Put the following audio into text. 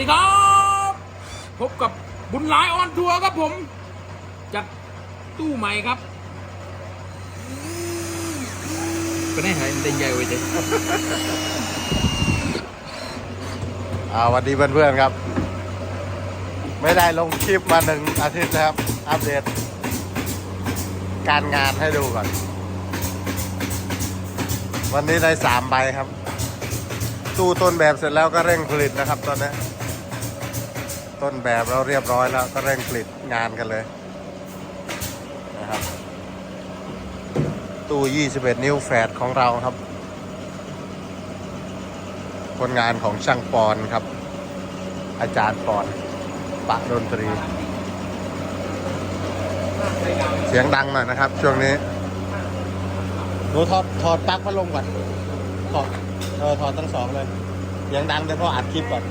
สวัสดีครับพบกับบุญหลายออนทัวร์ครับผมจากตู้ใหม่ครับก็ได้หายได้ใหญ่ไว้เจ๊อ่าสวัสดีเพื่อนๆครับ ไม่ได้ลงคลิปมาหนึ่งอาทิตย์นะครับ อัปเดต การงานให้ดูก่อน วันนี้ได้สามใบครับ ตู้ต้นแบบเสร็จแล้วก็เร่งผลิตนะครับตอนนี้ ต้นแบบเราเรียบร้อยแล้วก็เร่งผลิตงานกันเลยนะครับตู้ 21 นิ้วแฟดของเราครับคนงานของช่างปอนครับ อาจารย์ปอน ปะดนตรี เสียงดังหน่อยนะครับ ช่วงนี้หนูถอดถอดปลั๊กพัดลมก่อนถอดเออถอดทั้งสองเลยเสียงดังแต่พออัดคลิปก่อน